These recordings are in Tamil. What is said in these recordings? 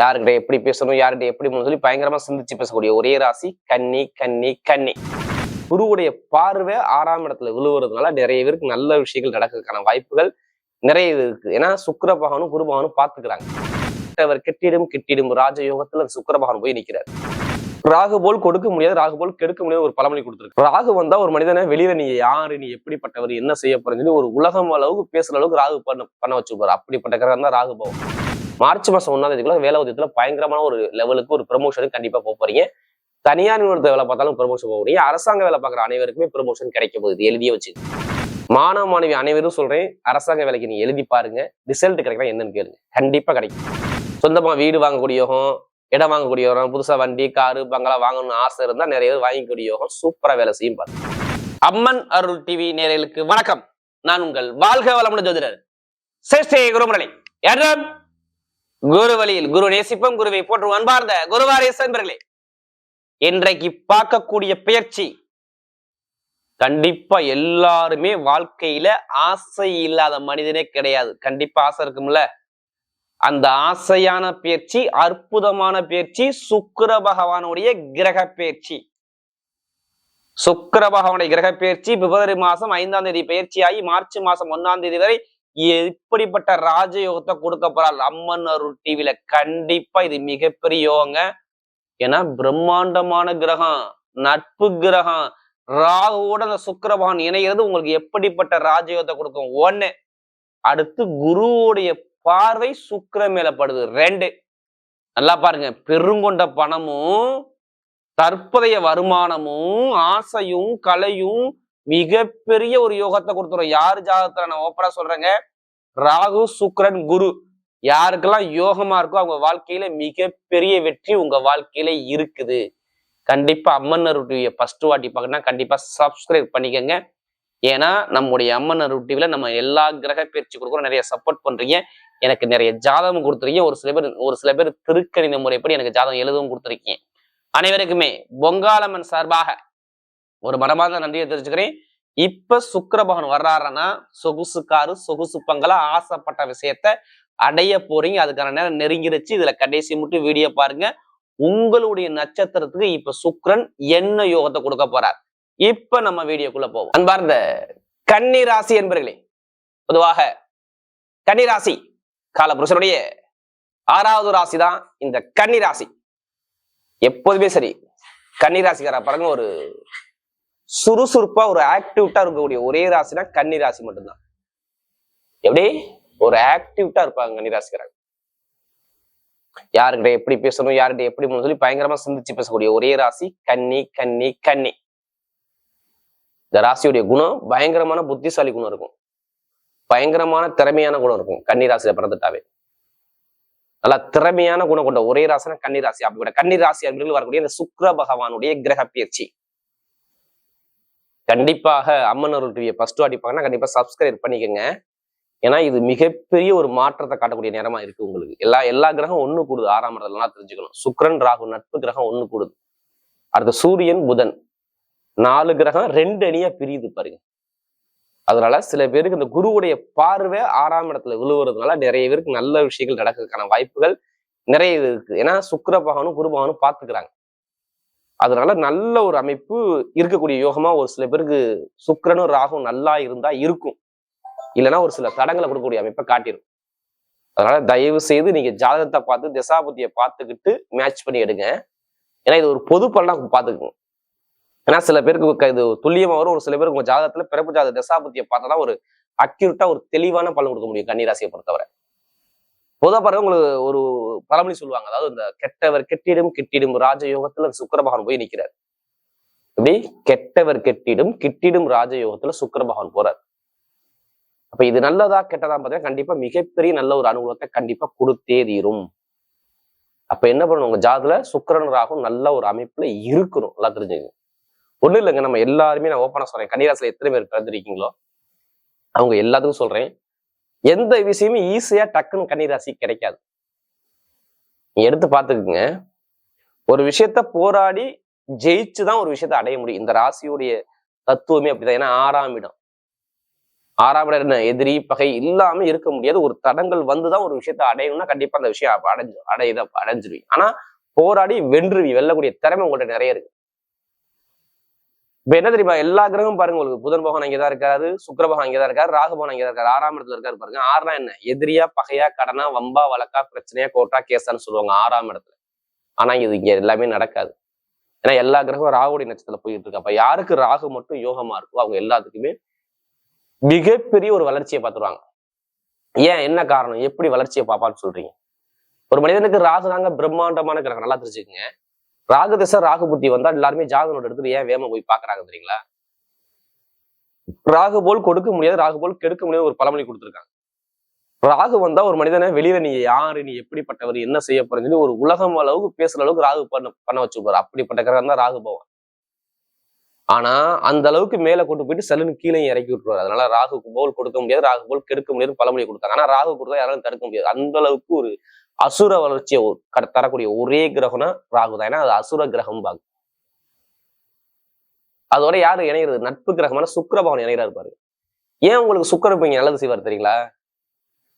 யாருக்கிட்ட எப்படி பேசணும் யார்கிட்ட எப்படி சொல்லி பயங்கரமா சிந்திச்சு பேசக்கூடிய ஒரே ராசி கன்னி கன்னி கன்னி. குருவுடைய பார்வை ஆறாம் இடத்துல விழுவுறதுனால நிறைய பேருக்கு நல்ல விஷயங்கள் நடக்கிறதுக்கான வாய்ப்புகள் நிறைய இருக்கு. ஏன்னா சுக்கர பகவானும் குரு பகவானும் பாத்துக்கிறாங்க அவர் கெட்டிடும் கெட்டிடும் ராஜயோகத்துல சுக்கர பகவான் போய் நிற்கிறார் ராகு போல் கொடுக்க முடியாது ராகு போல் கெடுக்க முடியாது ஒரு பழமொழி கொடுத்துருக்கு. ராகு வந்தா ஒரு மனிதனை வெளியில நீ யாரு நீ எப்படிப்பட்டவர் என்ன செய்ய போறேன்னு சொல்லி ஒரு உலகம் அளவுக்கு பேசுற அளவுக்கு ராகு பண்ண பண்ண வச்சுப்பாரு. அப்படிப்பட்ட கிரகம் தான் ராகு பவன் மார்ச் மாசம் ஒன்னாம் தேதிக்குள்ள வேலை உதயத்துல பயங்கரமான ஒரு லெவலுக்கு ஒரு ப்ரமோஷனுக்கு கண்டிப்பா போக போறீங்க. தனியார் நிறுவனத்தை வேலை பார்த்தாலும் ப்ரொமோஷன் போக போறீங்க அரசாங்க வேலை பார்க்குற அனைவருக்குமே ப்ரொமோஷன் கிடைக்க போகுது. எழுதியே வச்சு. மாணவ மாணவி அனைவரும் சொல்றேன் அரசாங்க வேலைக்கு நீங்க எழுதி பாருங்க. ரிசல்ட் கிடைக்கலாம் என்னன்னு கேளுங்க. கண்டிப்பா கிடைக்கும். சொந்தமா வீடு வாங்கக்கூடிய யோகம் இடம் வாங்கக்கூடிய யோகம் புதுசா வண்டி காரு பங்களா வாங்கணும்னு ஆசை இருந்தா நிறைய பேர் வாங்கக்கூடிய யோகம் சூப்பரா வேலை செய்யும் பாருங்க. அம்மன் அருள் டிவி நேரலுக்கு வணக்கம். நான் உங்கள் வாழ்க வளமுடன் ஜோதிடர். சிருஷ்டி குருமுரளி யாரும் குரு வழியில் குரு நேசிப்பம் குருவை போற்று அன்பார்ந்த குருவாரேசன்பர்களே இன்றைக்கு பார்க்கக்கூடிய பயிற்சி கண்டிப்பா எல்லாருமே வாழ்க்கையில ஆசை இல்லாத மனிதனே கிடையாது. கண்டிப்பா ஆசை இருக்கும்ல? அந்த ஆசையான பயிற்சி அற்புதமான பயிற்சி சுக்கர பகவானுடைய கிரக பயிற்சி சுக்கர பகவானுடைய கிரக பயிற்சி பிப்ரவரி மாசம் ஐந்தாம் தேதி பயிற்சியாகி மார்ச் மாசம் ஒன்னாம் தேதி வரை எப்படிப்பட்ட ராஜயோகத்தை கொடுக்க போறாள் அம்மன் அருள் டிவில கண்டிப்பா இது மிகப்பெரிய யோகங்க. ஏன்னா பிரம்மாண்டமான கிரகம் நட்பு கிரகம் ராகுவோட அந்த சுக்கரபகன் இணைகிறது உங்களுக்கு எப்படிப்பட்ட ராஜயோகத்தை கொடுக்கும்? ஒண்ணு அடுத்து குருவுடைய பார்வை சுக்கர மேலப்படுது ரெண்டு நல்லா பாருங்க. பெருங்கொண்ட பணமும் தற்போதைய வருமானமும் ஆசையும் கலையும் மிகப்பெரிய ஒரு யோகத்தை கொடுத்துரும். யார் ஜாதகத்துல? நான் ஓப்பரா சொல்றேங்க. ராகு சுக்ரன் குரு. யாருக்கெல்லாம் யோகமா இருக்கோ அவங்க வாழ்க்கையில மிகப்பெரிய வெற்றி உங்க வாழ்க்கையில இருக்குது. கண்டிப்பா அம்மன் டிவியை ஃபர்ஸ்ட் வாட்டி பார்க்கணும்னா கண்டிப்பா சப்ஸ்கிரைப் பண்ணிக்கோங்க. ஏன்னா நம்முடைய அம்மன் ருட்டிவில நம்ம எல்லா கிரக பயிற்சி கொடுக்குறோம் நிறைய சப்போர்ட் பண்றீங்க. எனக்கு நிறைய ஜாதகம் கொடுத்துருக்கீங்க. ஒரு சில பேர் ஒரு சில பேர் திருக்கணித முறைப்படி எனக்கு ஜாதகம் எழுதவும் கொடுத்துருக்கீங்க. அனைவருக்குமே பொங்காலம்மன் சார்பாக ஒரு மனமார்ந்த நன்றியை தெரிஞ்சுக்கிறேன். இப்ப சுக்கரபகன் வர்றாருன்னா சொகுசு காரு சொகுசு பங்களா ஆசைப்பட்ட விஷயத்த அடைய போறீங்க. அதுக்கான நேரம் நெருங்கிருச்சு. இதுல கடைசி மட்டும் வீடியோ பாருங்க. உங்களுடைய நட்சத்திரத்துக்கு இப்ப சுக்ரன் என்ன யோகத்தை கொடுக்க போறார்? இப்ப நம்ம வீடியோக்குள்ள போவோம். அன்பார்ந்த கன்னி ராசி என்பர்களே பொதுவாக கன்னி ராசி காலபுருஷனுடைய ஆறாவது ராசி தான் இந்த கன்னி ராசி எப்போதுமே சரி கன்னி ராசிக்கார பாருங்க ஒரு சுறுசுறுப்பா ஒரு ஆக்டிவிட்டா இருக்கக்கூடிய ஒரே ராசினா கன்னி ராசி மட்டும்தான். எப்படி? ஒரு ஆக்டிவிட்டா இருப்பாங்க கன்னி ராசிக்காரங்க. யாருக்கிட்ட எப்படி பேசணும் யார்கிட்ட எப்படி சொல்லி பயங்கரமா சிந்திச்சு பேசக்கூடிய ஒரே ராசி கன்னி கன்னி கன்னி. இந்த ராசியுடைய குணம் பயங்கரமான புத்திசாலி குணம் இருக்கும். பயங்கரமான திறமையான குணம் இருக்கும் கன்னி ராசியில பிறந்துட்டாவே. நல்லா திறமையான குணம் கொண்ட ஒரே ராசினா கன்னி ராசி. அப்படி கூட கன்னி ராசி அப்படின்னு வரக்கூடிய இந்த சுக்கிர பகவானுடைய கிரக பயிற்சி கண்டிப்பாக அம்மன் அருள் டிவியை ஃபர்ஸ்ட் வாட்டி பார்க்கணும் கண்டிப்பா சப்ஸ்கிரைப் பண்ணிக்கோங்க. ஏன்னா இது மிகப்பெரிய ஒரு மாற்றத்தை காட்டக்கூடிய நேரமா இருக்கு உங்களுக்கு. எல்லா எல்லா கிரகம் ஒண்ணு கூடுது. ஆறாம் இடத்துலாம் தெரிஞ்சுக்கணும். சுக்ரன் ராகு நட்பு கிரகம் ஒன்று கூடுது. அடுத்து சூரியன் புதன். நாலு கிரகம் ரெண்டு அணியா பிரியுது பாருங்க. அதனால சில பேருக்கு இந்த குருவுடைய பார்வை ஆறாம் இடத்துல விழுவுறதுனால நிறைய பேருக்கு நல்ல விஷயங்கள் நடக்கிறதுக்கான வாய்ப்புகள் நிறைய இருக்கு. ஏன்னா சுக்கர பகவானும் குரு பகவானும் பாத்துக்கிறாங்க அதனால நல்ல ஒரு அமைப்பு இருக்கக்கூடிய யோகமா ஒரு சில பேருக்கு சுக்கரனும் ராகும் நல்லா இருந்தா இருக்கும். இல்லைன்னா ஒரு சில தடங்களை கொடுக்கக்கூடிய அமைப்பை காட்டிடும் அதனால தயவு செய்து நீங்க ஜாதகத்தை பார்த்து திசாபுத்தியை பார்த்துக்கிட்டு மேட்ச் பண்ணி எடுங்க. ஏன்னா இது ஒரு பொது பலனா பார்த்துக்குங்க ஏன்னா சில பேருக்கு இது துல்லியமா வரும். ஒரு சில பேருக்கு உங்க ஜாதகத்துல பிறப்பு ஜாதக திசாபுத்தியை பார்த்தா தான் ஒரு அக்யூரட்டா ஒரு தெளிவான பலன் கொடுக்க முடியும் கன்னிராசியை பொறுத்தவரை. பொதுவாக பாருங்க உங்களுக்கு ஒரு பழமொழி சொல்லுவாங்க. அதாவது இந்த கெட்டவர் கெட்டிடும் கிட்டிடும் ராஜயோகத்துல சுக்கரபகவான் போய் நிற்கிறார் எப்படி? கெட்டவர் கெட்டிடும் கிட்டிடும் ராஜயோகத்துல சுக்கரபகவான் போறார். அப்ப இது நல்லதா கெட்டதா பார்த்தீங்கன்னா கண்டிப்பா மிகப்பெரிய நல்ல ஒரு அனுகூலத்தை கண்டிப்பா கொடுத்தே தீரும். அப்ப என்ன பண்ணணும்? உங்க ஜாதத்துல சுக்கரன் ராகும் நல்ல ஒரு அமைப்புல இருக்கணும். நல்லா தெரிஞ்சுங்க. ஒண்ணும் இல்லைங்க நம்ம எல்லாருமே நான் ஓப்பனா சொல்றேன். கன்னிராசில எத்தனை பேர் பிறந்திருக்கீங்களோ? அவங்க எல்லாத்துக்கும் சொல்றேன். எந்த விஷயமும் ஈஸியா டக்குன்னு கன்னிராசி கிடைக்காது. நீங்க எடுத்து பார்த்துக்குங்க. ஒரு விஷயத்த போராடி ஜெயிச்சு தான் ஒரு விஷயத்த அடைய முடியும். இந்த ராசியுடைய தத்துவமே அப்படிதான். ஏன்னா ஆறாம் இடம். ஆறாம் இடம் என்ன? எதிரி பகை இல்லாம இருக்க முடியாது. ஒரு தடங்கள் வந்துதான் ஒரு விஷயத்தை அடையணும்னா கண்டிப்பா அந்த விஷயம் அடைஞ்சு அடையுத அடைஞ்சிருவீங்க. ஆனா போராடி வென்றுவி வெல்லக்கூடிய திறமை உங்கள்கிட்ட நிறைய இருக்கு. இப்ப என்ன தெரியுமா? எல்லா கிரகமும் பாருங்க உங்களுக்கு. புதன் பகவான் அங்கேதான் இருக்காரு சுக்கர பகவான் அங்கேதான் இருக்காரு ராகு பகவான் அங்கேதான் இருக்காரு ஆறாம் இடத்துல இருக்காரு பாருங்க. ஆறுனா என்ன? எதிரியா பகையா கடனா வம்பா வழக்கா பிரச்சனையா கோட்டா கேசான்னு சொல்லுவாங்க ஆறாம் இடத்துல. ஆனா இது இங்க எல்லாமே நடக்காது. ஏன்னா எல்லா கிரகமும் ராகுடைய நட்சத்திரத்துல போயிட்டு இருக்கு. அப்ப யாருக்கு ராகு மட்டும் யோகமா இருக்கோ அவங்க எல்லாத்துக்குமே மிகப்பெரிய ஒரு வளர்ச்சியை பார்த்துருவாங்க. ஏன்? என்ன காரணம்? எப்படி வளர்ச்சியை பார்ப்பான்னு சொல்றீங்க. ஒரு மனிதனுக்கு ராகு தாங்க பிரம்மாண்டமான கிரகம். நல்லா தெரிஞ்சுக்கங்க. ராகு திசை ராகு புத்தி வந்தா எல்லாருமே ஜாதகனோட எடுத்து ஏன் வேகமா போய் பாக்குறாங்க தெரியுங்களா? ராகு போல் கொடுக்க முடியாது ராகு போல் கெடுக்க முடியாது ஒரு பழமொழி கொடுத்துருக்காங்க. ராகு வந்தா ஒரு மனிதனை வெளியில நீ யாரு நீ எப்படிப்பட்டவர் என்ன செய்ய போறேன்னு சொல்லி ஒரு உலகம் அளவுக்கு பேசுற அளவுக்கு ராகு பண்ண பண்ண வச்சுப்பாரு. அப்படிப்பட்ட கிரகம் தான் ராகு பவன் ஆனா அந்த அளவுக்கு மேல கொண்டு போயிட்டு செல்லுன்னு கீழே இறக்கி விட்டுருவாரு. அதனால ராகு போல் கொடுக்க முடியாது ராகு போல் கெடுக்க முடியாது பழமொழி கொடுத்தாங்க. ஆனா ராகு கொடுத்தா யாராலும் தடுக்க முடியாது. அந்த அளவுக்கு ஒரு அசுர வளர்ச்சியை தரக்கூடிய ஒரே கிரகம்னா ராகு தான். ஏன்னா அது அசுர கிரகம் பாகு. அதோட யாரு இணைகிறது நட்பு கிரகமான சுக்கரபவன் பகவான் இணைகிறாரு ஏன் உங்களுக்கு சுக்கர இங்க நல்லது செய்வார் தெரியுங்களா?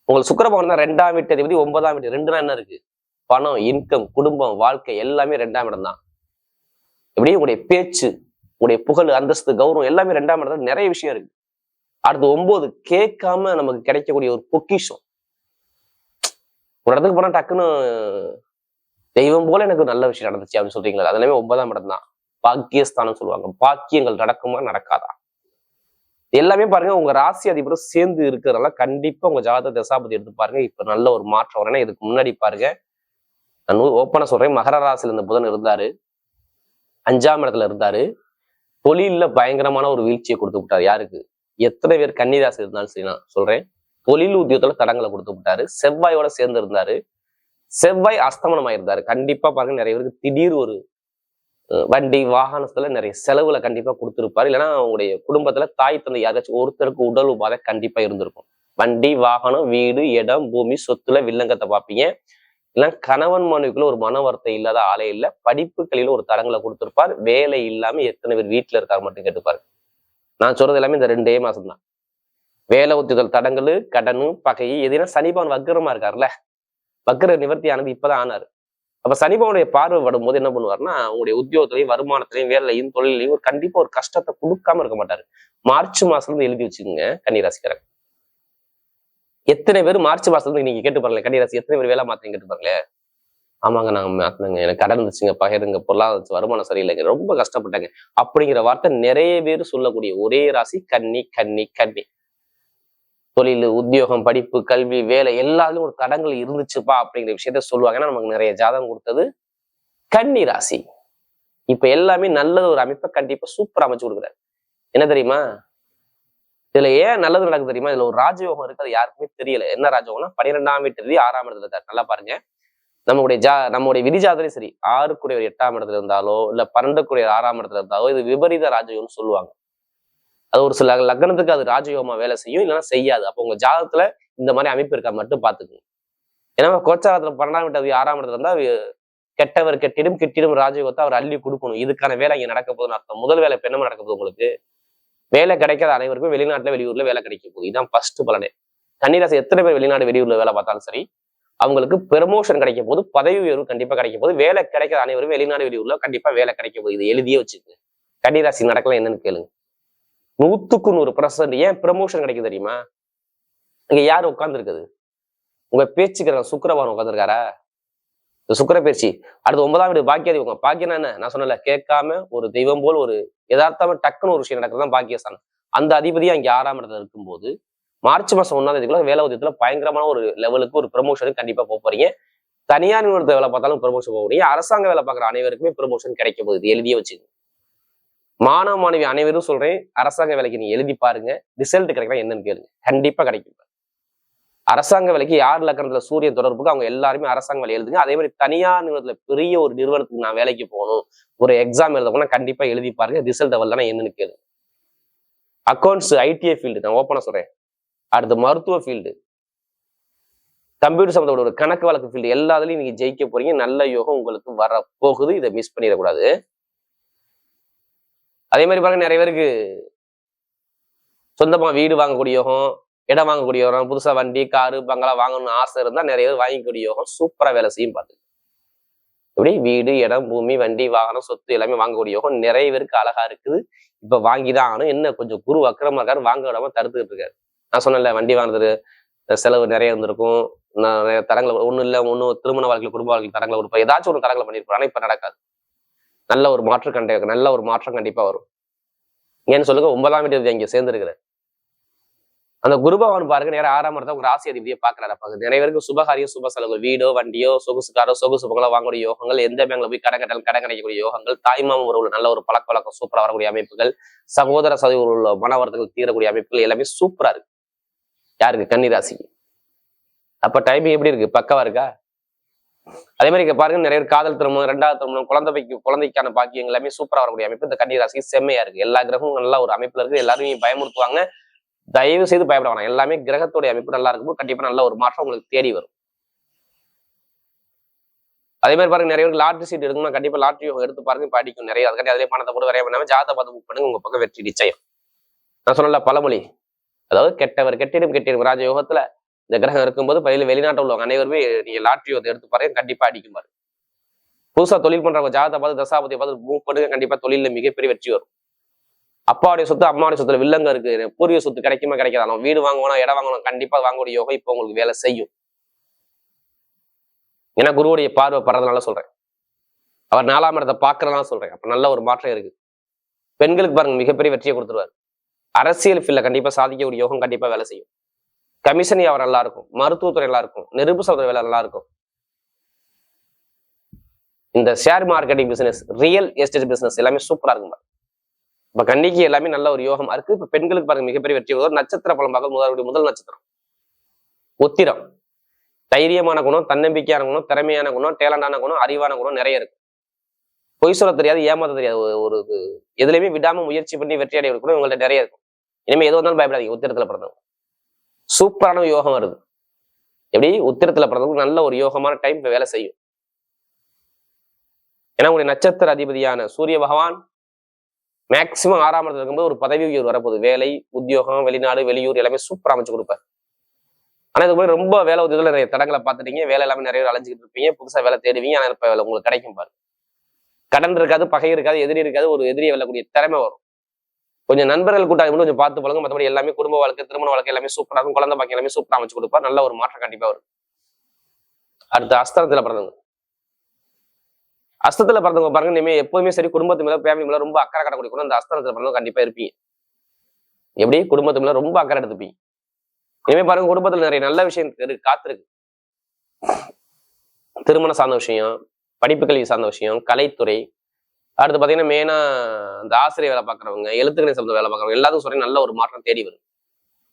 உங்களுக்கு சுக்கரபவன் தான் ரெண்டாம் வீட்டு அதிபதி ஒன்பதாம் வீட்டு. ரெண்டு என்ன இருக்கு? பணம் இன்கம் குடும்பம் வாழ்க்கை எல்லாமே ரெண்டாம் இடம் தான். எப்படி? உங்களுடைய பேச்சு உங்களுடைய புகழ் அந்தஸ்து கௌரவம் எல்லாமே ரெண்டாம் இடத்துல நிறைய விஷயம் இருக்கு. அடுத்து ஒன்பது கேட்காம நமக்கு கிடைக்கக்கூடிய ஒரு பொக்கிஷம். ஒரு இடத்துக்கு போனா டக்குன்னு தெய்வம் போல எனக்கு நல்ல விஷயம் நடந்துச்சு அப்படின்னு சொல்றீங்களா அது எல்லாமே ஒன்பதாம் இடம் தான் பாக்கியஸ்தானம் சொல்லுவாங்க. பாக்கியங்கள் நடக்குமா நடக்காதா? எல்லாமே பாருங்க உங்க ராசி அதிபரும் சேர்ந்து இருக்கிறதுனால கண்டிப்பா உங்க ஜாதக தசாபதி எடுத்து பாருங்க. இப்ப நல்ல ஒரு மாற்றம் வரும் ஏன்னா இதுக்கு முன்னாடி பாருங்க நான் ஓப்பனா சொல்றேன். மகர ராசியில இந்த புதன் இருந்தாரு. அஞ்சாம் இடத்துல இருந்தாரு. தொழில பயங்கரமான ஒரு வீழ்ச்சியை கொடுத்து விட்டாரு. யாருக்கு? எத்தனை பேர் கன்னிராசி இருந்தாலும் சரி நான் சொல்றேன். தொழில் உத்தியோகத்துல தடங்களை கொடுத்து விட்டாரு. செவ்வாயோட சேர்ந்து இருந்தாரு. செவ்வாய் அஸ்தமனம் ஆயிருந்தாரு கண்டிப்பா பாருங்க நிறைய பேருக்கு திடீர் ஒரு வண்டி வாகனத்துல நிறைய செலவுல கண்டிப்பா கொடுத்துருப்பாரு. இல்லைன்னா அவங்களுடைய குடும்பத்துல தாய் தந்தை யாராச்சும் ஒருத்தருக்கு உடல் உபாதை கண்டிப்பா இருந்திருக்கும். வண்டி வாகனம் வீடு இடம் பூமி சொத்துல வில்லங்கத்தை பார்ப்பீங்க. இல்ல கணவன் மனைவிக்குள்ள ஒரு மன வருத்தம் இல்லாத ஆளே இல்ல. படிப்புகளில ஒரு தடங்களை கொடுத்துருப்பார். வேலை இல்லாம எத்தனை பேர் வீட்டுல இருக்காரு மட்டும் கேட்டுப்பாரு. நான் சொல்றது எல்லாமே இந்த ரெண்டே மாசம் தான் வேலை ஒத்துதல் தடங்கள் கடனும் பகை எதுனா சனிபவன் வக்கரமா இருக்காருல்ல? வக்கர நிவர்த்தி ஆனது இப்பதான் ஆனாரு. அப்ப சனிபவனுடைய பார்வை படும்போது என்ன பண்ணுவாருன்னா உங்களுடைய உத்தியோகத்திலையும் வருமானத்திலையும் வேலையும் தொழிலையும் ஒரு கண்டிப்பா ஒரு கஷ்டத்தை கொடுக்காம இருக்க மாட்டாரு. மார்ச் மாசத்துல இருந்து எழுதி வச்சுக்கோங்க கன்னிராசிக்காரன் எத்தனை பேர் மார்ச் மாசத்துல இருந்து நீங்க கேட்டு பாருங்க கன்னிராசி எத்தனை பேர் வேலை மாத்தீங்க கேட்டு பாருங்களேன். ஆமாங்க நாங்க மாத்தினங்க எனக்கு கடன் இருந்துச்சுங்க பகிருங்க பொருளாதார வருமானம் சரியில்லைங்க ரொம்ப கஷ்டப்பட்டாங்க. அப்படிங்கிற வார்த்தை நிறைய பேர் சொல்லக்கூடிய ஒரே ராசி கன்னி கன்னி கன்னி. தொழில் உத்தியோகம் படிப்பு கல்வி வேலை எல்லாத்துலயும் ஒரு தடங்கள் இருந்துச்சுப்பா அப்படிங்கிற விஷயத்த சொல்லுவாங்க. ஏன்னா நமக்கு நிறைய ஜாதகம் கொடுத்தது கன்னி ராசி. இப்ப எல்லாமே நல்லது ஒரு அமைப்பை கண்டிப்பா சூப்பர் அமைச்சு கொடுக்குறாரு. என்ன தெரியுமா? இதுல ஏன் நல்லது நடக்குது தெரியுமா? இதுல ஒரு ராஜயோகம் இருக்கு அது யாருக்குமே தெரியல. என்ன ராஜயோகம்னா பன்னிரெண்டாம் வீட்டு ரீதி ஆறாம் இடத்துல இருக்காரு. நல்லா பாருங்க. நம்முடைய ஜா நம்முடைய விதிஜாதலையும் சரி ஆறுக்குடைய ஒரு எட்டாம் இடத்துல இருந்தாலோ இல்ல பன்னெண்டுக்குடைய ஆறாம் இடத்துல இருந்தாலோ இது விபரீத ராஜயோகம்னு சொல்லுவாங்க. அது ஒரு சில லக்னத்துக்கு அது ராஜயோகமா வேலை செய்யும் இல்லைன்னா செய்யாது. அப்போ உங்க ஜாதகத்துல இந்த மாதிரி அமைப்பு இருக்கா மட்டும் பாத்துக்கோங்க ஏன்னா கோச்சாரத்துல பன்னெண்டாம் இடத்துல ஆறாம் இடத்துல இருந்தா கெட்டவர் கெட்டிடும் கிட்டிடும் ராஜயோகத்தை அவர் அள்ளி கொடுக்கணும். இதுக்கான வேலை இங்க நடக்க போகுதுன்னு அர்த்தம். முதல் வேலை என்ன நடக்க போகுது உங்களுக்கு? வேலை கிடைக்காத அனைவருக்கும் வெளிநாட்டுல வெளியூர்ல வேலை கிடைக்க போகுது. இதுதான் ஃபர்ஸ்ட் பலனே. கன்னிராசி எத்தனை பேர் வெளிநாடு வெளியூர்ல வேலை பார்த்தாலும் சரி அவங்களுக்கு ப்ரமோஷன் கிடைக்க போது பதவி உயர்வு கண்டிப்பா கிடைக்க போது வேலை கிடைக்காத அனைவரும் வெளிநாடு வெளியூர்ல கண்டிப்பா வேலை கிடைக்க போகுது. இது எழுதியே வச்சுக்கோங்க. கன்னிராசி நடக்கலாம் என்னன்னு கேளுங்க. நூத்துக்கு நூறு பர்சன்ட் ஏன் ப்ரமோஷன் கிடைக்கும் தெரியுமா? இங்க யாரு உட்காந்துருக்குது உங்க பேச்சுக்கிறாங்க சுக்கரவாரம் உட்காந்துருக்காரா இந்த சுக்கர பேச்சு. அடுத்து ஒன்பதாம் வீடு பாக்கியாதி உங்க பாக்கியம் என்ன? நான் சொன்னல கேட்காம ஒரு தெய்வம் போல் ஒரு யதார்த்தமா டக்குன்னு ஒரு விஷயம் நடக்கிறது தான் பாக்கியஸ்தானம். அந்த அதிபதி அங்கே ஆறாம் இடத்துல இருக்கும்போது மார்ச் மாசம் ஒன்னாம் தேதிக்குள்ள வேலை உதயத்துல பயங்கரமான ஒரு லெவலுக்கு ஒரு ப்ரமோஷனுக்கு கண்டிப்பா போக போறீங்க. தனியார் நிறுவனத்தை வேலை பார்த்தாலும் ப்ரமோஷன் போக போறீங்க அரசாங்க வேலை பார்க்குற அனைவருக்குமே ப்ரமோஷன் கிடைக்க போகுது. எழுதியே வச்சுக்கோங்க. மாணவ மாணவி அனைவரும் சொல்றேன் அரசாங்க வேலைக்கு நீங்க எழுதி பாருங்க ரிசல்ட் கிடைக்கலாம் என்னன்னு கேளுங்க. கண்டிப்பா கிடைக்கும். அரசாங்க வேலைக்கு யார் லக்கணத்துல சூரியன் தொடர்புக்கு அவங்க எல்லாருமே அரசாங்க வேலை எழுதுங்க. அதே மாதிரி தனியார் நிறுவனத்துல பெரிய ஒரு நிறுவனத்துக்கு நான் வேலைக்கு போகணும் ஒரு எக்ஸாம் எழுத போனா கண்டிப்பா எழுதி பாருங்க ரிசல்ட் வரலன்னா என்னன்னு கேளுங்க. அக்கௌண்ட்ஸ் ஐடிஐ ஃபீல்டு நான் ஓப்பனா சொல்றேன். அடுத்து மருத்துவ ஃபீல்டு கம்ப்யூட்டர் சம்மந்தப்பட்ட ஒரு கணக்கு வழக்கு ஃபீல்டு எல்லாத்துலயும் நீங்க ஜெயிக்க போறீங்க நல்ல யோகம் உங்களுக்கு வர போகுது இதை மிஸ் பண்ணிடக்கூடாது. அதே மாதிரி பாருங்க நிறைய பேருக்கு சொந்தமா வீடு வாங்கக்கூடிய யோகம் இடம் வாங்கக்கூடிய யோகம் புதுசா வண்டி காரு பங்களா வாங்கணும்னு ஆசை இருந்தா நிறைய பேர் வாங்கிக்கூடிய யோகம் சூப்பரா வேலை செய்யும் பார்த்து. இப்படி வீடு இடம் பூமி வண்டி வாகனம் சொத்து எல்லாமே வாங்கக்கூடிய யோகம் நிறைய பேருக்கு அழகா இருக்குது. இப்ப வாங்கிதான் ஆகணும். என்ன? கொஞ்சம் குரு அக்கிரமா இருக்காரு வாங்க விடாம தடுத்துக்கிட்டு இருக்காரு. நான் சொன்னேன்ல வண்டி வாங்குறது செலவு நிறைய இருந்திருக்கும். நான் நிறைய தரங்களை ஒன்றும் இல்லை ஒன்றும் திருமண வாழ்க்கையில் குடும்ப வாழ்க்கையில் தரங்களை கொடுப்போம் ஏதாச்சும் ஒரு தரங்களை பண்ணியிருப்போம் ஆனால் இப்போ நடக்காது. நல்ல ஒரு மாற்று கண்ட நல்ல ஒரு மாற்றம் கண்டிப்பா வரும். ஏன்னு சொல்லுங்க ஒன்பதாம் வீட்டு இங்க சேர்ந்துருக்குற அந்த குரு பகவான் பாருங்க நேரம் ஆறாம் இடத்த உங்க ராசி அதிபதியை பாக்குறாரு அப்ப நிறைய பேருக்கு சுபகாரியம் சுப செலவு வீடோ வண்டியோ சொகுசுக்காரோ சொகுசு பொங்கலோ வாங்கக்கூடிய யோகங்கள் எந்த பேங்க்ல போய் கடை கட்டல் கடை கிடைக்கக்கூடிய யோகங்கள் தாய்மாம உறவுல நல்ல ஒரு பழக்க வழக்கம் சூப்பரா வரக்கூடிய அமைப்புகள் சகோதர சதவீத உள்ள மனவரத்துகள் தீரக்கூடிய அமைப்புகள் எல்லாமே சூப்பரா இருக்கு. யாருக்கு? கன்னி ராசிக்கு அப்ப டைமிங் எப்படி இருக்கு? பக்கவா இருக்கா? அதே மாதிரி இங்க பாருங்க நிறைய பேர் காதல் திருமணம் ரெண்டாவது திருமணம் குழந்தைக்கு குழந்தைக்கான பாக்கியம் எல்லாமே சூப்பரா வரக்கூடிய அமைப்பு. இந்த கன்னிராசி செம்மையா இருக்கு. எல்லா கிரகமும் நல்லா ஒரு அமைப்புல இருக்கு. எல்லாரும் பயமுறுத்துவாங்க. தயவு செய்து பயப்பட வேணாம். எல்லாமே கிரகத்துடைய அமைப்பு நல்லா இருக்கும்போது கண்டிப்பா நல்ல ஒரு மாற்றம் உங்களுக்கு தேடி வரும். அதே மாதிரி பாருங்க நிறைய பேர் லாட்ரி சீட் எடுக்கணும் கண்டிப்பா லாட்ரி எடுத்து பாருங்க படிக்கும் நிறைய அதுக்காண்டி அதிலே பணத்தை போட்டு வரைய பண்ணாம ஜாத பார்த்து புக் பண்ணுங்க. உங்க பக்கம் வெற்றி நிச்சயம். நான் சொன்னல பழமொழி. அதாவது கெட்டவர் கெட்டிடும் கெட்டிடும். ராஜயோகத்துல இந்த கிரகம் இருக்கும்போது பயில வெளிநாட்டு உள்ளவங்க அனைவருமே நீங்க லாட்ரி வந்து எடுத்து பாருங்க கண்டிப்பா அடிக்குமாரு புதுசா தொழில் பண்றவங்க ஜாதத்தை பார்த்து தசாபதியை பார்த்து மூவ் பண்ணுங்க கண்டிப்பா தொழில மிகப்பெரிய வெற்றி வரும். அப்பாவுடைய சொத்து அம்மாவுடைய சொத்துல வில்லங்க இருக்கு. பூர்வீக சொத்து கிடைக்குமா கிடைக்காதாலும் நம்ம வீடு வாங்கணும் இடம் வாங்கணும் கண்டிப்பா வாங்கக்கூடிய யோகம் இப்போ உங்களுக்கு வேலை செய்யும். ஏன்னா குருவுடைய பார்வை படுறதுனால சொல்றேன். அவர் நாலாம் இடத்தை பாக்குறதுனால சொல்றேன். அப்ப நல்ல ஒரு மாற்றம் இருக்கு. பெண்களுக்கு பாருங்க மிகப்பெரிய வெற்றியை கொடுத்துருவாரு. அரசியல் ஃபீல்ட்ல கண்டிப்பா சாதிக்கக்கூடிய யோகம் கண்டிப்பா வேலை செய்யும். கமிஷன் அவர் நல்லா இருக்கும் மருத்துவத்துறை நல்லா இருக்கும் நெருப்பு சோதனை வேலை நல்லா இருக்கும் இந்த share marketing business real estate business எல்லாமே சூப்பரா இருக்கும் இப்ப கன்னிக்கு எல்லாமே நல்ல ஒரு யோகமா இருக்கு. இப்ப பெண்களுக்கு பாருங்க மிகப்பெரிய வெற்றி. ஒரு நட்சத்திர பலம் பார்க்க முதல் முதல் நட்சத்திரம். உத்திரம். தைரியமான குணம் தன்னம்பிக்கையான குணம் திறமையான குணம் டேலண்டான குணம் அறிவான குணம் நிறைய இருக்கு. பொய் சொல்ல தெரியாது ஏமாத்த தெரியாது. ஒரு- ஒரு எதுலையுமே விடாம முயற்சி பண்ணி வெற்றி அடைய கூட உங்கள்ட்ட நிறைய இருக்கும். இனிமே எது வந்தாலும் பயப்படாதீங்க உத்திரத்துல பிறந்தவங்க. சூப்பரான ஒரு யோகம் வருது. எப்படி? உத்திரத்துல பிறந்தவங்க நல்ல ஒரு யோகமான டைம் இப்ப வேலை செய்யும். ஏன்னா உங்களுடைய நட்சத்திர அதிபதியான சூரிய பகவான் மேக்சிமம் ஆறாம் இடத்துல இருக்கும்போது ஒரு பதவி உயர்வு வரப்போகுது. வேலை உத்தியோகம் வெளிநாடு வெளியூர் எல்லாமே சூப்பரா அமைச்சு கொடுப்பார். ஆனா இது முன்னாடி ரொம்ப வேலை உதவியில் நிறைய தடங்களை பார்த்துட்டீங்க. வேலை எல்லாமே நிறைய அலைஞ்சிக்கிட்டு இருப்பீங்க. புதுசா வேலை தேடுவீங்க. ஆனால் இப்போ உங்களுக்கு கிடைக்கும் பாரு. கடன் இருக்காது பகை இருக்காது எதிரி இருக்காது ஒரு எதிரியை வெல்லக்கூடிய திறமை வரும். கொஞ்சம் நண்பர்கள் கூட்டாளி மட்டும் கொஞ்சம் பார்த்து பழங்க மற்றபடி எல்லாமே குடும்ப வாழ்க்கை திருமண வாழ்க்கை எல்லாமே சூப்பராக இருக்கும். குழந்தை பாக்கி எல்லாமே சூப்பராக அமைச்சு கொடுப்பார் நல்ல ஒரு மாற்றம் கண்டிப்பா வரும். அடுத்து அஸ்தரத்துல பிறந்தவங்க. அஸ்தத்துல பிறந்தவங்க பாருங்க இனிமே எப்பவுமே சரி குடும்பத்து மேல ஃபேமிலி மேல ரொம்ப அக்கறை கடை கொடுக்கணும் அந்த அஸ்தரத்துல பிறந்தவங்க கண்டிப்பா இருப்பீங்க. எப்படி? குடும்பத்து மேல ரொம்ப அக்கறை எடுத்துப்பீங்க. இனிமே பாருங்க குடும்பத்துல நிறைய நல்ல விஷயம் இருக்கு காத்திருக்கு. திருமணம் சார்ந்த விஷயம் படிப்பு கல்வி சார்ந்த விஷயம் கலைத்துறை அடுத்து பாத்தீங்கன்னா மெயினா இந்த ஆசிரியர் வேலை பார்க்குறவங்க எழுத்துக்கணி சார்ந்த வேலை பார்க்குறவங்க எல்லாத்துக்கும் சொல்லி நல்ல ஒரு மாற்றம் தேடி வரும்.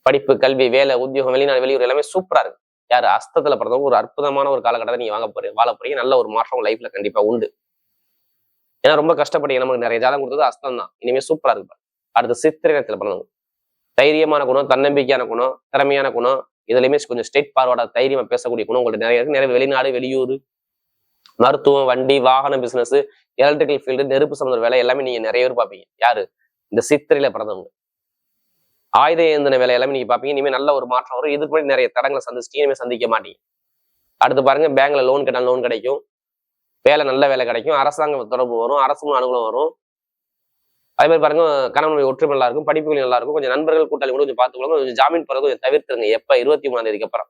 படிப்பு கல்வி வேலை உத்தியோகம் வெளிநாடு வெளியூர் எல்லாமே சூப்பரா இருக்கு யார்? அஸ்தத்துல பிறந்தவங்க ஒரு அற்புதமான ஒரு காலகட்டத்தை நீங்க வாங்க போறீங்க வாழ போறீங்க. நல்ல ஒரு மாற்றம் லைஃப்பில் கண்டிப்பா உண்டு. ஏன்னா ரொம்ப கஷ்டப்பட்டு நமக்கு நிறைய ஜாதகம் கொடுத்தது அஸ்தம் தான். இனிமே சூப்பரா இருக்கு அடுத்து சித்திரத்துல பிறந்தவங்க. தைரியமான குணம் தன்னம்பிக்கையான குணம் திறமையான குணம் இதுலையுமே கொஞ்சம் ஸ்ட்ரெயிட் பார்வோட தைரியமா பேசக்கூடிய குணம் உங்கள்ட்ட நிறைய நிறைய வெளிநாடு வெளியூர் மருத்துவம் வண்டி வாகன பிசினஸ் எலக்ட்ரிக்கல் ஃபீல்டு நெருப்பு சம்பந்த வேலை எல்லாமே நீங்க நிறைய பேர் பார்ப்பீங்க. யாரு? இந்த சித்திரையில பிறந்தவங்க. ஆயுத ஏந்தின வேலை எல்லாமே நீங்க பார்ப்பீங்க. இனிமே நல்ல ஒரு மாற்றம் வரும். இதுக்கு முன்னாடி நிறைய தடங்களை சந்திச்சுட்டு இனிமே சந்திக்க மாட்டீங்க. அடுத்து பாருங்க பேங்க்ல லோன் கேட்டால் லோன் கிடைக்கும். வேலை நல்ல வேலை கிடைக்கும். அரசாங்க தொடர்பு வரும். அரசும் அனுகூலம் வரும். அதே மாதிரி பாருங்க கணவன் ஒற்றுமை நல்லா இருக்கும். படிப்புகள் நல்லா இருக்கும். கொஞ்சம் நண்பர்கள் கூட்டாளி கூட கொஞ்சம் பார்த்துக்கொள்ளுங்க. கொஞ்சம் ஜாமீன் போறது கொஞ்சம் தவிர்த்துருங்க. எப்ப? இருபத்தி மூணாம் தேதிக்கு அப்புறம்.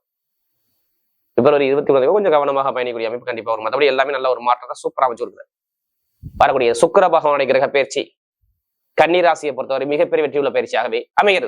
பிப்ரவரி இருபத்தி மூணாம் கொஞ்சம் கவனமாக பயணிக்கூடிய அமைப்பு கண்டிப்பாக வரும். மற்றபடி எல்லாமே நல்ல ஒரு மாற்றத்தை சூப்பராக அமைச்சு வரக்கூடிய சுக்கிர பகவானுடைய கிரக பயிற்சி கன்னிராசியை பொறுத்தவரை மிகப்பெரிய வெற்றியுள்ள பயிற்சியாகவே அமைகிறது.